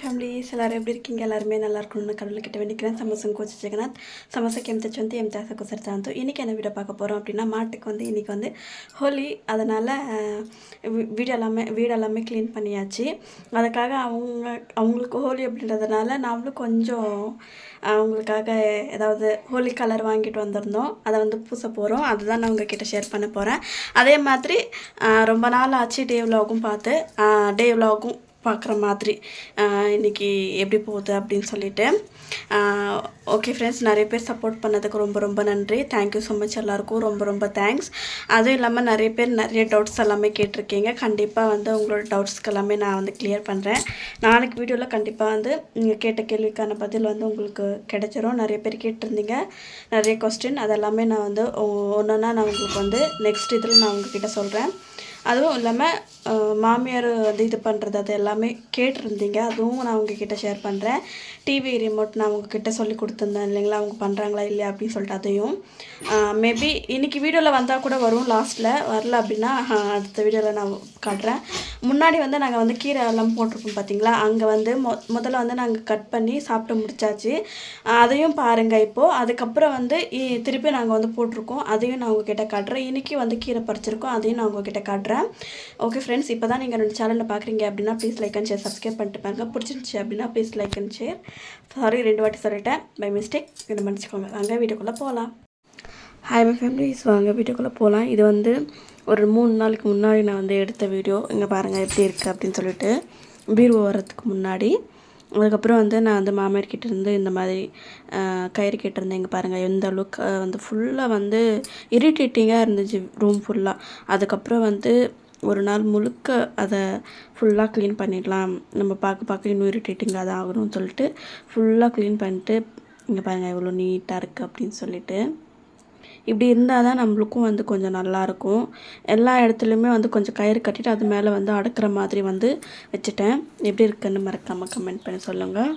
Family எல்லோரும் எப்படி இருக்கீங்க? எல்லாருமே நல்லா இருக்கணும்னு கடவுள் கிட்ட வேண்டிக்கிறேன். சமோசம் கோச்சி ஜெகநாத் சமோசக்கு எம் தச்சு வந்து எம் தாச குசர்த்தாந்து இன்றைக்கி என்ன வீடியோ பார்க்க போகிறோம் அப்படின்னா மாட்டுக்கு வந்து இன்றைக்கி வந்து ஹோலி. அதனால் வீடு எல்லாமே வீடு எல்லாமே க்ளீன் பண்ணியாச்சு. அதுக்காக அவங்க அவங்களுக்கு ஹோலி அப்படின்றதுனால நாமளும் கொஞ்சம் அவங்களுக்காக ஏதாவது ஹோலி கலர் வாங்கிட்டு வந்திருந்தோம். அதை வந்து பூச போகிறோம் அதுதான் நான் உங்ககிட்ட ஷேர் பண்ண போகிறேன் அதே மாதிரி ரொம்ப நாள் ஆச்சு டே விலாகும் பார்த்து. டே விலாகும் பார்க்குற மாதிரி இன்றைக்கி எப்படி போகுது அப்படின்னு சொல்லிட்டு. ஓகே ஃப்ரெண்ட்ஸ் நிறைய பேர் சப்போர்ட் பண்ணதுக்கு ரொம்ப ரொம்ப நன்றி. தேங்க்யூ ஸோ மச் எல்லாருக்கும். ரொம்ப ரொம்ப தேங்க்ஸ் அதுவும் இல்லாமல் நிறைய பேர் நிறைய டவுட்ஸ் எல்லாமே கேட்டிருக்கீங்க. கண்டிப்பாக வந்து உங்களோட டவுட்ஸ்க்கு எல்லாமே நான் வந்து கிளியர் பண்ணுறேன் நாளைக்கு வீடியோவில் கண்டிப்பாக வந்து நீங்கள் கேட்ட கேள்விக்கான பதில் வந்து உங்களுக்கு கிடைச்சிரும். நிறைய பேர் கேட்டிருந்தீங்க. நிறைய கொஸ்டின் அதெல்லாமே நான் வந்து ஒன்று நான் உங்களுக்கு வந்து நெக்ஸ்ட் இதில் நான் உங்ககிட்ட சொல்கிறேன் அதுவும் இல்லாமல் மாமியார் வந்து இது பண்ணுறது அது எல்லாமே கேட்டிருந்தீங்க. அதுவும் நான் உங்ககிட்ட ஷேர் பண்ணுறேன் டிவி ரிமோட் நான் உங்ககிட்ட சொல்லி கொடுத்துருந்தேன் இல்லைங்களா? அவங்க பண்ணுறாங்களா இல்லையா? அப்படின்னு சொல்லிட்டு அதையும். மேபி இன்றைக்கி வீடியோவில் வந்தால் கூட வரும் லாஸ்ட்டில் வரல அப்படின்னா அடுத்த வீடியோவில் நான் காட்டுறேன். முன்னாடி வந்து நாங்கள் வந்து கீரை எல்லாம் போட்டிருப்போம் பார்த்தீங்களா அங்கே வந்து மொ முதல்ல வந்து நாங்கள் கட் பண்ணி சாப்பிட்டு முடிச்சாச்சு. அதையும் பாருங்கள் இப்போது அதுக்கப்புறம் வந்து இ- திருப்பி நாங்கள் வந்து போட்டிருக்கோம். அதையும் நான் உங்ககிட்ட காட்டுறேன். இன்றைக்கி வந்து கீரை பறிச்சிருக்கோம். அதையும் நான் உங்ககிட்ட காட்டுறேன். ஓகே ஃப்ரெண்ட்ஸ் இப்போ தான் நீங்கள் ரெண்டு சேனலில் பார்க்குறீங்க அப்படின்னா please like and share subscribe பண்ணிட்டு பாருங்க. பிடிச்சிருந்துச்சி அப்படின்னா please like and share sorry ரெண்டு வாட்டி சொல்லிட்டேன். பை மிஸ்டேக் இதை மன்னிச்சிக்கோங்க. வாங்க வீட்டுக்குள்ளே போகலாம் ஹாய் மை ஃபேமிலிஸ் வாங்க வீட்டுக்குள்ளே போகலாம் இது வந்து ஒரு மூணு நாளைக்கு முன்னாடி நான் வந்து எடுத்த வீடியோ இங்கே பாருங்கள் எப்படி இருக்குது அப்படின்னு சொல்லிட்டு. பீர்வோ வர்றதுக்கு முன்னாடி. அதுக்கப்புறம் வந்து நான் வந்து மாமியார்கிட்ட இருந்து இந்த மாதிரி கயிறு கேட்டிருந்தேன் இங்கே பாருங்கள் எந்த அளவுக்கு வந்து ஃபுல்லாக வந்து இரிட்டேட்டிங்காக இருந்துச்சு ரூம் ஃபுல்லாக அதுக்கப்புறம் வந்து ஒரு நாள் முழுக்க அதை ஃபுல்லாக க்ளீன் பண்ணிடலாம். நம்ம பார்க்க பார்க்க இன்னும் இரிட்டேட்டிங்காக தான் ஆகணும்னு சொல்லிட்டு ஃபுல்லாக க்ளீன் பண்ணிட்டு இங்கே பாருங்கள் எவ்வளோ நீட்டாக இருக்குது அப்படின்னு சொல்லிட்டு இப்படி இருந்தால் தான் நம்மளுக்கும் வந்து கொஞ்சம் நல்லாயிருக்கும். எல்லா இடத்துலையுமே வந்து கொஞ்சம் கயிறு கட்டிட்டு அது மேலே வந்து அடுக்கிற மாதிரி வந்து வச்சுட்டேன். எப்படி இருக்குன்னு மறக்காமல் கமெண்ட் பண்ணி சொல்லுங்கள்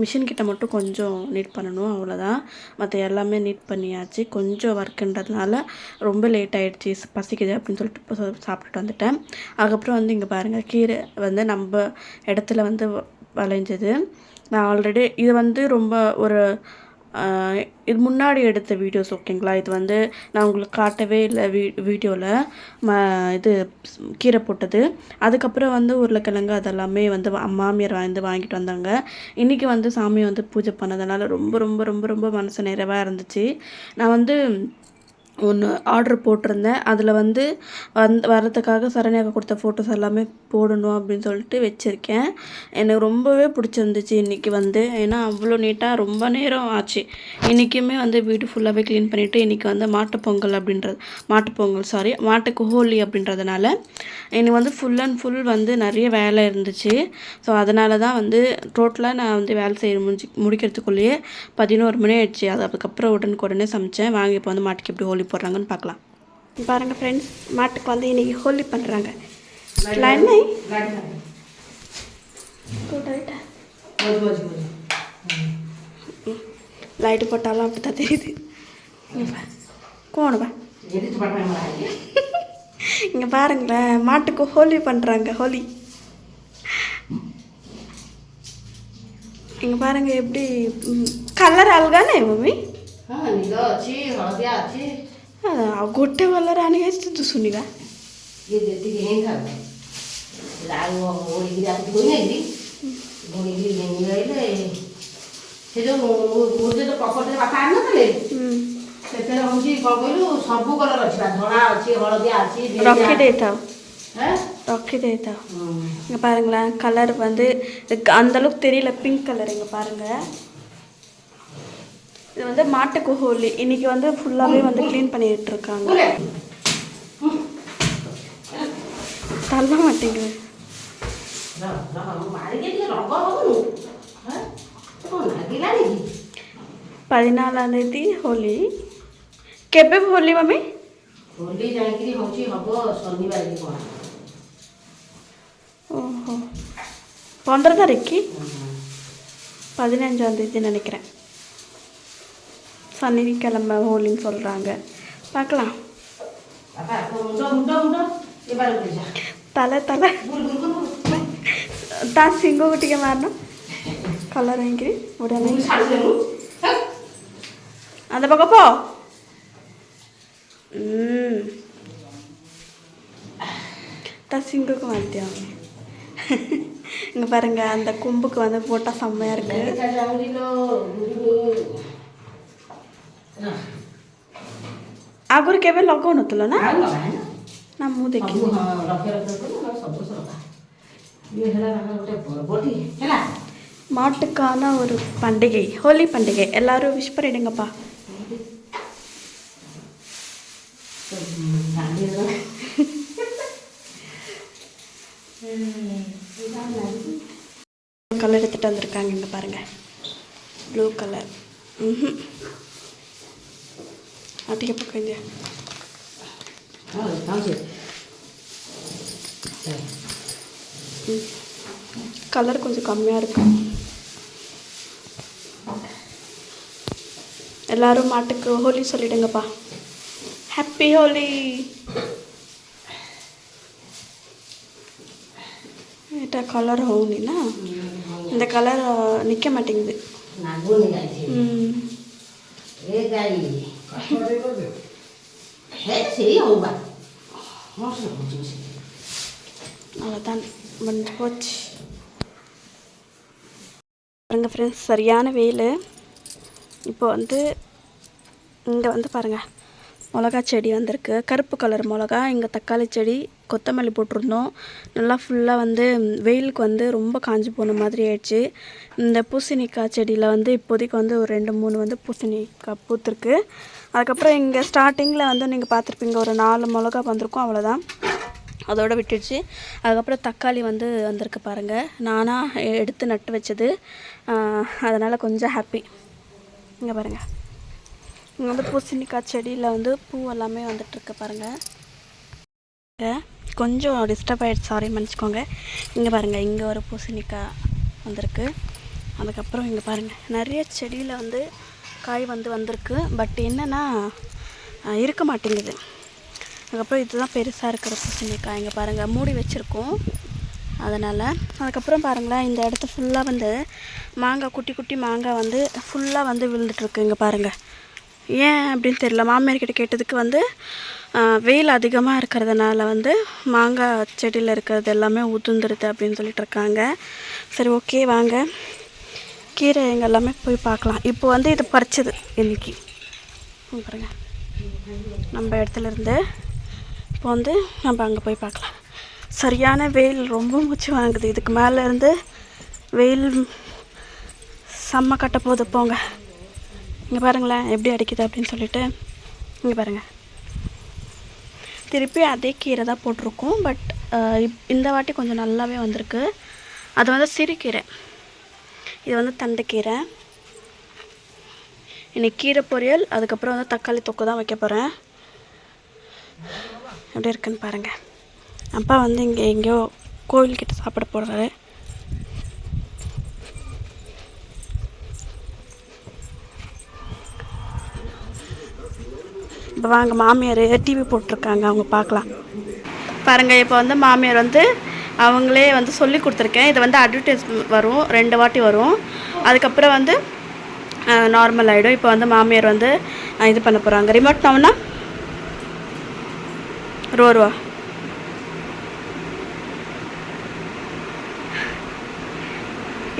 மிஷின் கிட்ட மட்டும் கொஞ்சம் நீட் பண்ணணும் அவ்வளோதான் மற்ற எல்லாமே நீட் பண்ணியாச்சு. கொஞ்சம் ஒர்க்குன்றதுனால ரொம்ப லேட் ஆகிடுச்சி பசிக்குது அப்படின்னு சொல்லிட்டு இப்போ சாப்பிட்டுட்டு வந்துட்டேன். அதுக்கப்புறம் வந்து இங்கே பாருங்கள் கீரை வந்து நம்ம இடத்துல வந்து வளைஞ்சது விளைஞ்சது. நான் ஆல்ரெடி இது வந்து ரொம்ப ஒரு இது முன்னாடி எடுத்த வீடியோஸ் ஓகேங்களா இது வந்து நான் உங்களுக்கு காட்டவே இல்லை வீ வீடியோவில் ம இது கீரை போட்டது. அதுக்கப்புறம் வந்து உருளைக்கிழங்கு அதெல்லாமே வந்து மாமியார் வந்து வாங்கிட்டு வந்தாங்க. இன்றைக்கி வந்து சாமியை வந்து பூஜை பண்ணதுனால ரொம்ப ரொம்ப ரொம்ப ரொம்ப மனசு நிறைவாக இருந்துச்சு. நான் வந்து ஒன்று ஆர்டர் போட்டிருந்தேன். அதில் வந்து வந் வரதுக்காக சரண்யாக்கு கொடுத்த ஃபோட்டோஸ் எல்லாமே போடணும் அப்படின்னு சொல்லிட்டு வச்சுருக்கேன். எனக்கு ரொம்பவே பிடிச்சிருந்துச்சு இன்றைக்கி வந்து. ஏன்னா அவ்வளோ நீட்டாக ரொம்ப நேரம் ஆச்சு. இன்றைக்குமே வந்து வீடு ஃபுல்லாகவே க்ளீன் பண்ணிவிட்டு இன்றைக்கி வந்து மாட்டுப் பொங்கல் அப்படின்றது மாட்டுப் பொங்கல் சாரி மாட்டுக்கு ஹோலி அப்படின்றதுனால எனக்கு வந்து ஃபுல் அண்ட் ஃபுல் வந்து நிறைய வேலை இருந்துச்சு. ஸோ அதனால தான் வந்து டோட்டலாக நான் வந்து வேலை செய்ய முடிஞ்சு முடிக்கிறதுக்குள்ளேயே பதினோரு மணி ஆயிடுச்சு. அது அதுக்கப்புறம் உடனுக்கு உடனே சமைச்சேன். வாங்கி இப்போ வந்து மாட்டுக்கு எப்படி ஹோலி மாதிரி போடுறாங்கன்னு பார்க்கலாம். பாருங்கள் ஃப்ரெண்ட்ஸ் மாட்டுக்கு வந்து இன்னைக்கு ஹோலி பண்ணுறாங்க லைட்டு போட்டாலும் அப்படி தான் தெரியுது கோணுவா இங்கே பாருங்களேன் மாட்டுக்கு ஹோலி பண்ணுறாங்க ஹோலி இங்கே பாருங்கள் எப்படி கலர் அழகானே மம்மி. ନିଦ ଅଛି ହଳଦିଆ ଅଛି ଆଉ ଗୋଟେ କଲର୍ ଆଣିକି ଆସିଛୁ ତୁ ଶୁଣିବା ଇଏ ଯେତିକି ହେଇଥାଉ ଆଉ ଓଳିକି ରାତି ଧୋଇନେଇକି ଧୋଇକି ନେଇଗଲେ ସେ ଯୋଉ ଗୋଟେ ଯୋଉ ପକଟରେ ବାପା ଆଣିନଥିଲେ ସେଥିରେ ହଉଛି କଣ କହିଲୁ ସବୁ କଲର ଅଛି ବା ଧଳା ଅଛି ହଳଦିଆ ଅଛି ନେଳିଆ ରଖି ଅଛି। ଦେଇଥାଉ ଆଁ? ரொக்கி தேய்த்தா ହୁଁ। இங்கே பாருங்களேன் கலர் வந்து இதுக்கு அந்த அளவுக்கு தெரியல பிங்க் கலர் இங்கே பாருங்க இது வந்து மாட்டுக்கு ஹோலி இன்னைக்கு வந்து ஃபுல்லாகவே வந்து க்ளீன் பண்ணிட்டு இருக்காங்க ବୋଲେ, தள்ள மாட்டேங்குது ର- ର- ମାରିକି ଟିକେ ରଙ୍ଗ ହବନୁ ଆଁ? କଣ ଲାଗିଲାଣି କି பதினாலாம் தேதி ஹோலி କେବେ ହୋଲି ମମି ହୋଲି ଯାଇକିରି ହଉଛି ହବ ଶନିବାର କି କଣ ஓஹோ பன்னெண்டு தாரிக்கு பதினஞ்சாம் தேதி நினைக்கிறேன் சன்னதி ஹோலின்னு சொல்கிறாங்க பார்க்கலாம். தலை தலை. தான் சிங்க குட்டிக்கு மாறணும். கலர் வாங்கி உடனே. அந்த பக்கம் போ. தான் சிங்குக்கு மாட்டியா இங்கே பாருங்கள் அந்த கும்புக்கு வந்து போட்டால் செம்மையாக இருக்குது ଆଗରୁ କେବେ ଲଗାଉନଥିଲ ନା ଆଉ ଲଗାଏନା। ନା ମୁଁ ଦେଖିନି ସବୁ ହଁ, ରଖେ ରଖେ କରୁ, ନହେଲେ ସବୁ ସରକା। ଇଏ ହେଲା ତାଙ୍କର ଗୋଟେ ପର୍ବଟି ହେଲା மாட்டுக்கான ஒரு பண்டிகை ஹோலி பண்டிகை எல்லாரும் விஷ் பண்ணிடுங்கப்பா ତ, ଉଁ, ଦାଣ୍ଡିରେ கலர் எடுத்துகிட்டு வந்திருக்காங்க இங்கே பாருங்க ப்ளூ கலர் ம் А ти покажи. А, там є. கலர் கொஞ்சம் கம்மியாக இருக்கு. எல்லாரும் மாட்டுக்கு ஹோலி சொல்லிடுங்கப்பா. ஹாப்பி ஹோலி এটা কালার হওনি না இந்த கலர் நிற்க மாட்டேங்குது. ம். அவ்வளோதான் வந்து போச்சு. பாருங்கள் ஃப்ரெண்ட்ஸ் சரியான வெயில். இப்போ வந்து இங்கே வந்து பாருங்கள் மிளகா செடி வந்திருக்கு. கருப்பு கலர் மிளகா இங்கே தக்காளி செடி கொத்தமல்லி போட்டிருந்தோம். நல்லா ஃபுல்லாக வந்து வெயிலுக்கு வந்து ரொம்ப காஞ்சி போன மாதிரி ஆயிடுச்சு. இந்த பூசணிக்காய் செடியில் வந்து இப்போதைக்கு வந்து ஒரு ரெண்டு மூணு வந்து பூசணிக்காய் பூத்துருக்கு. அதுக்கப்புறம் இங்கே ஸ்டார்டிங்கில் வந்து நீங்கள் பார்த்துருப்பீங்க ஒரு நாலு மிளகா வந்திருக்கும் அவ்வளோதான் அதோடு விட்டுடுச்சு. அதுக்கப்புறம் தக்காளி வந்து வந்திருக்கு பாருங்கள் நானாக எடுத்து நட்டு வச்சது. அதனால் கொஞ்சம் ஹாப்பி இங்கே பாருங்கள் இங்கே வந்து பூசணிக்காய் செடியில் வந்து பூ எல்லாமே வந்துட்டுருக்கு பாருங்கள் கொஞ்சம் டிஸ்டர்ப் ஆகிடுச்சு சாரி மன்னிச்சிக்கோங்க. இங்கே பாருங்கள் இங்கே ஒரு பூசணிக்காய் வந்திருக்கு. அதுக்கப்புறம் இங்கே பாருங்கள் நிறைய செடியில் வந்து காய் வந்து வந்திருக்கு. பட் என்னென்னா இருக்க மாட்டேங்குது. அதுக்கப்புறம் இதுதான் பெருசாக இருக்கிற பூசணிக்காய். இங்கே பாருங்கள் மூடி வச்சுருக்கோம். அதனால் அதுக்கப்புறம் பாருங்களேன் இந்த இடத்து ஃபுல்லாக வந்து மாங்காய் குட்டி குட்டி மாங்காய் வந்து ஃபுல்லாக வந்து விழுந்துட்டுருக்கு இங்கே பாருங்கள் ஏன் அப்படின்னு தெரியல. மாமியார்கிட்ட கேட்டதுக்கு வந்து வெயில் அதிகமாக இருக்கிறதுனால வந்து மாங்காய் செடியில் இருக்கிறது எல்லாமே உதிர்ந்துருது அப்படின்னு சொல்லிட்டு இருக்காங்க. சரி ஓகே வாங்க. கீரை எங்கள் எல்லாமே போய் பார்க்கலாம். இப்போ வந்து இது பறிச்சது இன்னைக்கு. பாருங்க. நம்ம இடத்துலருந்து இப்போ வந்து நம்ம அங்கே போய் பார்க்கலாம். சரியான வெயில் ரொம்ப மூச்சு வாங்குது. இதுக்கு மேலேருந்து வெயில் செம்ம கட்ட போகுது போங்க. இங்கே பாருங்களேன் எப்படி அடிக்குது அப்படின்னு சொல்லிட்டு இங்கே பாருங்கள் திருப்பி அதே கீரை தான் போட்டிருக்கோம் பட் இந்த வாட்டி கொஞ்சம் நல்லாவே வந்திருக்கு. அது வந்து சிறுகீரை. இது வந்து தண்டுக்கீரை. இன்றைக்கி கீரை பொரியல் அதுக்கப்புறம் வந்து தக்காளி தொக்கு தான் வைக்க போகிறேன் எப்படி இருக்குன்னு பாருங்கள் அப்பா வந்து இங்கே எங்கேயோ கோவில்கிட்ட சாப்பிட போடுறாரு. இப்போ வாங்க மாமியார் டிவி போட்டிருக்காங்க அவங்க பார்க்கலாம். பாருங்கள் இப்போ வந்து மாமியார் வந்து அவங்களே வந்து சொல்லி கொடுத்துருக்கேன். இது வந்து அட்வர்டைஸ் வரும் ரெண்டு வாட்டி வரும். அதுக்கப்புறம் வந்து நார்மல் ஆகிடும் இப்போ வந்து மாமியார் வந்து இது பண்ண போகிறாங்க ரிமோட் நவுனா ரூபா ரூபா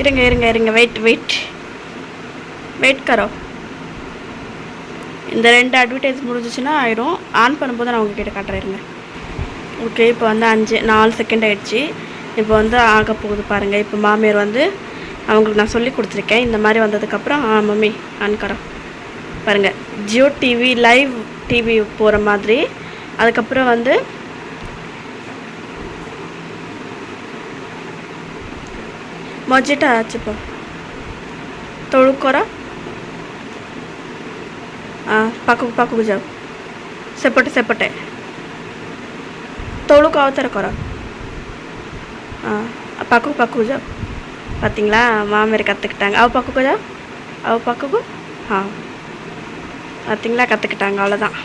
இருங்க இருங்க இருங்க. வெயிட் வெயிட் வெயிட் கரோ இந்த ரெண்டு அட்வர்டைஸ் முடிஞ்சிச்சுன்னா ஆயிரும். ஆன் பண்ணும்போது நான் உங்ககிட்ட காட்டுறேங்க. ஓகே இப்போ வந்து அஞ்சு நாலு செகண்ட் ஆகிடுச்சு இப்போ வந்து ஆக போகுது பாருங்கள் இப்போ மாமியார் வந்து அவங்களுக்கு நான் சொல்லி கொடுத்துருக்கேன். இந்த மாதிரி வந்ததுக்கப்புறம் ஆ மம்மி ஆன்கரம் பாருங்கள் ஜியோ டிவி லைவ் டிவி போகிற மாதிரி. அதுக்கப்புறம் வந்து மொஜிட்டா ஆச்சுப்போ. தொழுக்குறோம் ପାଖକୁ ପାଖକୁ ଯାଅ ସେପଟେ ସେପଟେ ତଳକୁ ଆଉ ଥରେ କର ஆ பக்குக்கு பக்குக்கு ஜா பார்த்தீங்களா மாமியார் கற்றுக்கிட்டாங்க அவ பக்குக்கு ஜா அவ பக்குக்கு ஆ பார்த்தீங்களா கற்றுக்கிட்டாங்க அவ்வளோதான்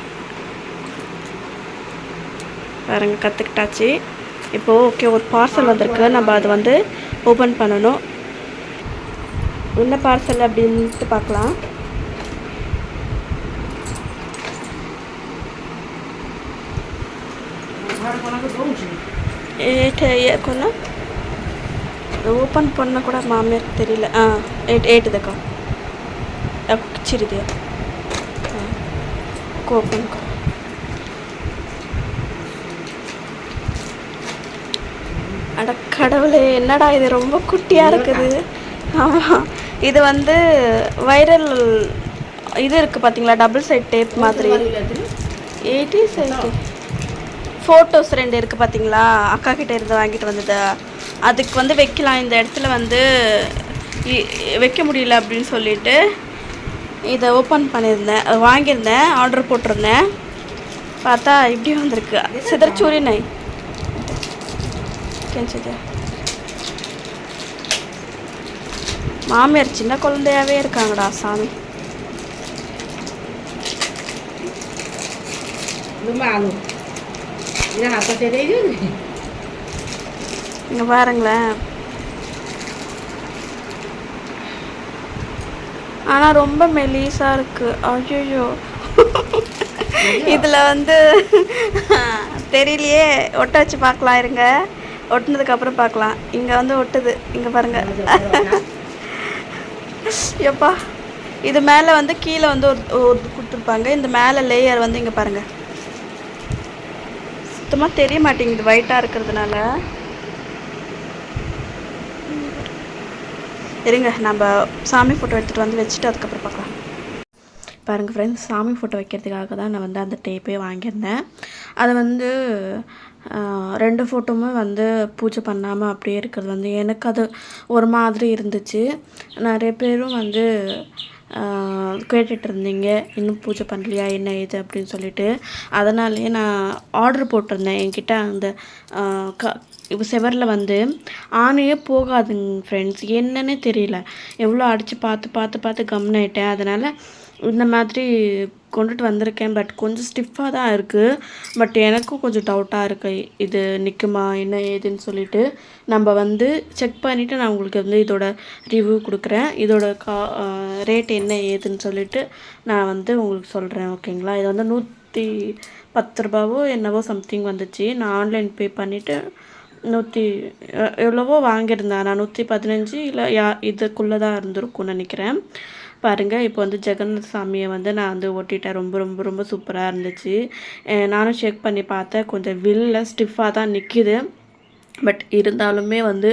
பாருங்க கற்றுக்கிட்டாச்சு இப்போது ஓகே ஒரு பார்சல் வந்திருக்கு நம்ம அதை வந்து ஓப்பன் பண்ணணும் என்ன பார்சல் அப்படின்ட்டு பார்க்கலாம் எயிட் கொன்னா ஓப்பன் பண்ண கூட மாமியார் தெரியல. ஆ எயிட் எயிட்டுதக்கா குச்சிருதியா ஓப்பன் அட கடவுளே என்னடா இது? ரொம்ப குட்டியாக இருக்குது. ஆமாம் இது வந்து வைரல் இது இருக்குது பார்த்தீங்களா டபுள் சைட் டேப் மாதிரி. எயிட்டி சைட் ஃபோட்டோஸ் ரெண்டு இருக்குது பார்த்தீங்களா அக்கா கிட்டே இருந்து வாங்கிட்டு வந்தது. அதுக்கு வந்து வைக்கலாம். இந்த இடத்துல வந்து இ- வைக்க முடியல அப்படின்னு சொல்லிட்டு இதை ஓப்பன் பண்ணியிருந்தேன். வாங்கியிருந்தேன். ஆர்டர் போட்டிருந்தேன். பார்த்தா இப்படி வந்திருக்கு. சிதறச்சூரி நை. கெஞ்சிது மாமியார் சின்ன குழந்தையாவே இருக்காங்கடா சாமி. ஆளு. இங்கே பாருங்களேன். ஆனால் ரொம்ப மெலிசாக இருக்குது ஐயோ இதில் வந்து தெரியலையே. ஒட்ட வச்சு பார்க்கலாம் இருங்க. ஒட்டினதுக்கப்புறம் பார்க்கலாம். இங்கே வந்து ஒட்டுது. இங்கே பாருங்க. எப்பா இது மேலே வந்து கீழே வந்து ஒரு கொடுத்துருப்பாங்க. இந்த மேலே லேயர் வந்து இங்கே பாருங்க. சுத்தமாக தெரிய மாட்டேங்குது ஒயிட்டாக இருக்கிறதுனால. இருங்க நம்ம சாமி ஃபோட்டோ எடுத்துகிட்டு வந்து வச்சுட்டு அதுக்கப்புறம் பார்க்கலாம். பாருங்கள் ஃப்ரெண்ட்ஸ் சாமி ஃபோட்டோ வைக்கிறதுக்காக தான் நான் வந்து அந்த டேப்பே வாங்கியிருந்தேன். அதை வந்து ரெண்டு ஃபோட்டோவுமே வந்து பூஜை பண்ணாமல் அப்படியே இருக்கிறது வந்து எனக்கு அது ஒரு மாதிரி இருந்துச்சு. நிறைய பேரும் வந்து கேட்டுட்டு இருந்தீங்க இன்னும் பூஜை பண்ணலையா? என்ன இது அப்படின்னு சொல்லிட்டு. அதனாலேயே நான் ஆர்டர் போட்டிருந்தேன். என்கிட்ட அந்த க இப்போ செவரில் வந்து ஆணையே போகாதுங்க ஃப்ரெண்ட்ஸ் என்னன்னே தெரியல. எவ்வளோ அடித்து பார்த்து பார்த்து பார்த்து கம்னாயிட்டேன் அதனால் இந்த மாதிரி கொண்டுட்டு வந்திருக்கேன். பட் கொஞ்சம் ஸ்டிஃபாக தான் இருக்குது பட் எனக்கும் கொஞ்சம் டவுட்டாக இருக்கு. இது நிற்குமா என்ன ஏதுன்னு சொல்லிட்டு நம்ம வந்து செக் பண்ணிவிட்டு நான் உங்களுக்கு வந்து இதோட ரிவ்யூ கொடுக்குறேன். இதோட கா ரேட் என்ன ஏதுன்னு சொல்லிட்டு நான் வந்து உங்களுக்கு சொல்கிறேன் ஓகேங்களா இது வந்து நூற்றி பத்து ரூபாவோ என்னவோ சம்திங் வந்துச்சு. நான் ஆன்லைன் பே பண்ணிவிட்டு நூற்றி எவ்வளவோ வாங்கியிருந்தேன். நான் நூற்றி பதினஞ்சு இல்லை யா இதுக்குள்ளே தான் இருந்திருக்கும்னு நினைக்கிறேன். பாருங்கள் இப்போ வந்து ஜெகநாத சாமியை வந்து நான் வந்து ஒட்டிட்டேன் ரொம்ப ரொம்ப ரொம்ப சூப்பராக இருந்துச்சு. நானும் செக் பண்ணி பார்த்தேன். கொஞ்சம் வில்ல ஸ்டிஃபாக தான் நிற்கிது பட் இருந்தாலுமே வந்து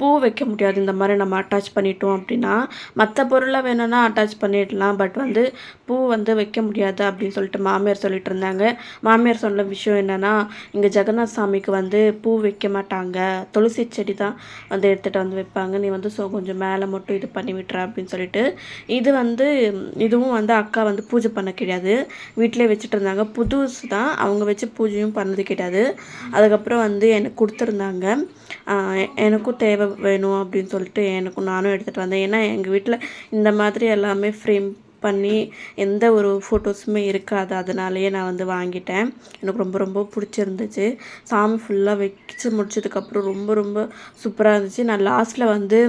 பூ வைக்க முடியாது. இந்த மாதிரி நம்ம அட்டாச் பண்ணிட்டோம் அப்படின்னா மற்ற பொருளை வேணும்னா அட்டாச் பண்ணிடலாம். பட் வந்து பூ வந்து வைக்க முடியாது அப்படின்னு சொல்லிட்டு மாமியார் சொல்லிட்டு இருந்தாங்க. மாமியார் சொன்ன விஷயம் என்னென்னா இங்கே ஜெகநாத் சாமிக்கு வந்து பூ வைக்க மாட்டாங்க. துளசி செடி தான் வந்து எடுத்துகிட்டு வந்து வைப்பாங்க. நீ வந்து ஸோ கொஞ்சம் மேலே மட்டும் இது பண்ணி விட்டுற அப்படின்னு சொல்லிட்டு. இது வந்து இதுவும் வந்து அக்கா வந்து பூஜை பண்ண கிடையாது. வீட்டிலே வச்சுட்டு இருந்தாங்க. புதுசு தான். அவங்க வச்சு பூஜையும் பண்ணது கிடையாது. அதுக்கப்புறம் வந்து எனக்கு கொடுத்துருந்தாங்க. எனக்கும் தேவை வேணும் அப்படின்னு சொல்லிட்டு எனக்கும் நானும் எடுத்துகிட்டு வந்தேன். ஏன்னா எங்கள் வீட்டில் இந்த மாதிரி எல்லாமே ஃப்ரேம் பண்ணி எந்த ஒரு ஃபோட்டோஸுமே இருக்காது. அதனாலேயே நான் வந்து வாங்கிட்டேன். எனக்கு ரொம்ப ரொம்ப பிடிச்சிருந்துச்சு. சாமி ஃபுல்லாக வச்சு முடிச்சதுக்கப்புறம் ரொம்ப ரொம்ப சூப்பராக இருந்துச்சு. நான் லாஸ்ட்டில் வந்து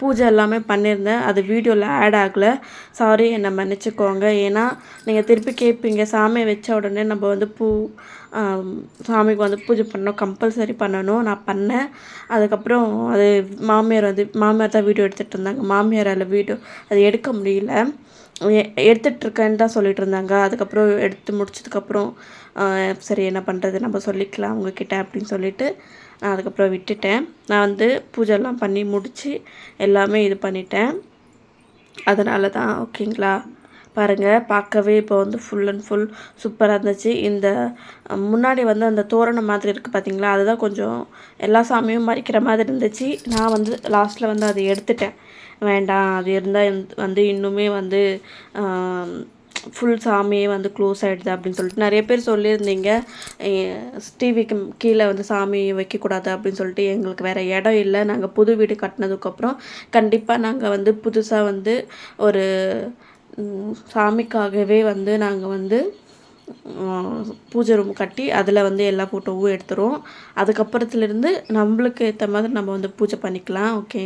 பூஜை எல்லாமே பண்ணியிருந்தேன். அது வீடியோவில் ஆட் ஆகலை. சாரி என்னை மன்னிச்சுக்கோங்க. ஏன்னா நீங்கள் திருப்பி கேட்பீங்க சாமியை வச்ச உடனே நம்ம வந்து பூ சாமிக்கு வந்து பூஜை பண்ணணும் கம்பல்சரி பண்ணணும். நான் பண்ணேன். அதுக்கப்புறம் அது மாமியார் வந்து மாமியார் தான் வீடியோ எடுத்துகிட்டு இருந்தாங்க. மாமியாரால் வீடியோ அது எடுக்க முடியல. எ- இருக்கேன்னு தான் சொல்லிட்டு இருந்தாங்க அதுக்கப்புறம் எடுத்து முடிச்சதுக்கப்புறம் சரி என்ன பண்ணுறது நம்ம சொல்லிக்கலாம் அவங்கக்கிட்ட அப்படின்னு சொல்லிட்டு நான் அதுக்கப்புறம் விட்டுட்டேன். நான் வந்து பூஜைலாம் பண்ணி முடித்து எல்லாமே இது பண்ணிட்டேன். அதனால தான் ஓகேங்களா? பாருங்கள் பார்க்கவே இப்போ வந்து ஃபுல் அண்ட் ஃபுல் சூப்பராக இருந்துச்சு. இந்த முன்னாடி வந்து அந்த தோரணம் மாதிரி இருக்குது பார்த்தீங்களா அதுதான் கொஞ்சம் எல்லா சாமியும் மறைக்கிற மாதிரி இருந்துச்சு. நான் வந்து லாஸ்ட்டில் வந்து அதை எடுத்துட்டேன். வேண்டாம் அது இருந்தால் வந்து இன்னுமே வந்து ஃபுல் சாமியே வந்து க்ளோஸ் ஆகிடுது அப்படின்னு சொல்லிட்டு நிறைய பேர் சொல்லியிருந்தீங்க. டிவிக்கு கீழே வந்து சாமி வைக்கக்கூடாது அப்படின்னு சொல்லிட்டு எங்களுக்கு வேறு இடம் இல்லை. நாங்கள் புது வீடு கட்டினதுக்கப்புறம் கண்டிப்பாக நாங்கள் வந்து புதுசாக வந்து ஒரு சாமிக்காகவே வந்து நாங்கள் வந்து பூஜை ரூம் கட்டி அதில் வந்து எல்லா ஃபோட்டோவும் எடுத்துருவோம். அதுக்கப்புறத்துலேருந்து நம்மளுக்கு ஏற்ற மாதிரி நம்ம வந்து பூஜை பண்ணிக்கலாம் ஓகே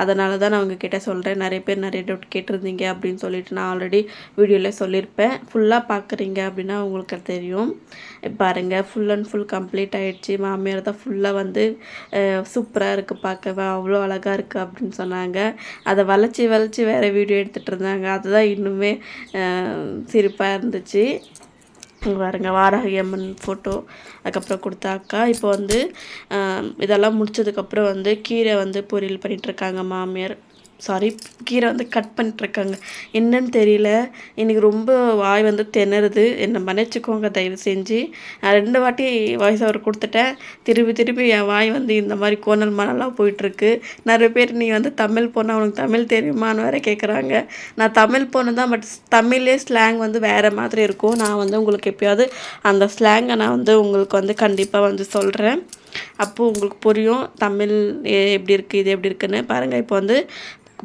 அதனால தான் நான் உங்ககிட்ட சொல்கிறேன் நிறைய பேர் நிறைய டவுட் கேட்டிருந்தீங்க அப்படின்னு சொல்லிட்டு நான் ஆல்ரெடி வீடியோவில் சொல்லியிருப்பேன். ஃபுல்லாக பார்க்குறீங்க அப்படின்னா உங்களுக்கு தெரியும். பாருங்கள் ஃபுல் அண்ட் ஃபுல் கம்ப்ளீட் ஆகிடுச்சு மாமியார் தான் ஃபுல்லாக வந்து சூப்பராக இருக்குது பார்க்கவே. அவ்வளோ அழகாக இருக்குது அப்படின்னு சொன்னாங்க. அதை வளைச்சி வளைச்சி வேறு வீடியோ எடுத்துகிட்டு இருந்தாங்க. அதுதான் இன்னுமே சிரிப்பாக இருந்துச்சு. பாருங்கள் பாருங்க. வாராகி அம்மன் ஃபோட்டோ அதுக்கப்புறம் கொடுத்தாக்கா இப்போ வந்து இதெல்லாம் முடிச்சதுக்கப்புறம் வந்து கீரை வந்து பொரியல் பண்ணிகிட்ருக்காங்க மாமியார். சாரி கீரை வந்து கட் பண்ணிட்டுருக்காங்க. என்னன்னு தெரியல. எனக்கு ரொம்ப வாய் வந்து திணறுது. என்னை மன்னிச்சுக்கோங்க தயவு செஞ்சு. நான் ரெண்டு வாட்டி வாய்ஸ் அவர் கொடுத்துட்டேன். திருப்பி திருப்பி என் வாய் வந்து இந்த மாதிரி கோணல் மணலாக போயிட்டுருக்கு. நிறைய பேர் நீ வந்து தமிழ் போனால் உனக்கு தமிழ் தெரியுமான்னு வேறு கேட்குறாங்க நான் தமிழ் பொண்ணு தான் பட் தமிழ்லேயே ஸ்லாங் வந்து வேறு மாதிரி இருக்கும். நான் வந்து உங்களுக்கு எப்பயாவது அந்த ஸ்லாங்கை நான் வந்து உங்களுக்கு வந்து கண்டிப்பாக வந்து சொல்கிறேன் அப்போது உங்களுக்கு புரியும் தமிழ் எப்படி இருக்குது இது எப்படி இருக்குன்னு. பாருங்கள் இப்போ வந்து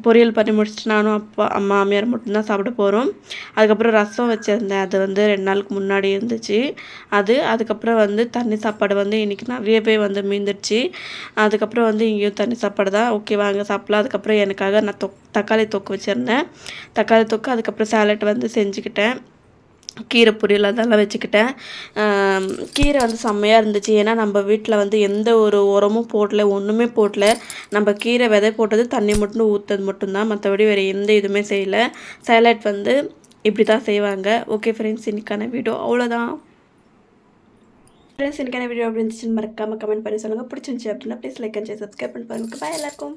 பொரியல் பண்ணி முடிச்சுட்டு நானும் அப்பா அம்மா மாமியார் மட்டும்தான் சாப்பிட போகிறோம் அதுக்கப்புறம் ரசம் வச்சுருந்தேன். அது வந்து ரெண்டு நாளுக்கு முன்னாடி இருந்துச்சு. அது அதுக்கப்புறம் வந்து தண்ணி சாப்பாடு வந்து இன்றைக்கி நிறையவே வந்து மீந்துடுச்சு. அதுக்கப்புறம் வந்து இங்கேயும் தண்ணி சாப்பாடு தான். ஓகே வாங்க சாப்பிட்லாம். அதுக்கப்புறம் எனக்காக நான் தொக் தக்காளி தொக்கு வச்சுருந்தேன். தக்காளி தொக்கு அதுக்கப்புறம் சேலட் வந்து செஞ்சுக்கிட்டேன். கீரை பொரியல் அதெல்லாம் வச்சுக்கிட்டேன். கீரை வந்து செம்மையாக இருந்துச்சு. ஏன்னா நம்ம வீட்டில் வந்து எந்த ஒரு உரமும் போடல ஒன்றுமே போடல. நம்ம கீரை விதை போட்டது தண்ணி மட்டும் ஊற்றுறது மட்டும்தான். மற்றபடி வேறு எந்த இதுவுமே செய்யலை. சேலட் வந்து இப்படி தான் செய்வாங்க. ஓகே ஃப்ரெண்ட்ஸ் இன்னைக்கான வீடியோ அவ்வளோதான் ஃப்ரெண்ட்ஸ் இன்னைக்கான வீடியோ அப்படி இருந்துச்சுன்னு மறக்காமல் கமெண்ட் பண்ணி சொல்லுங்கள் பிடிச்சிருந்துச்சி அப்படின்னா ப்ளீஸ் லைக் அண்ட் சப்ஸ்கிரைப் பண்ணி பாருங்கள் பாய் எல்லாருக்கும்.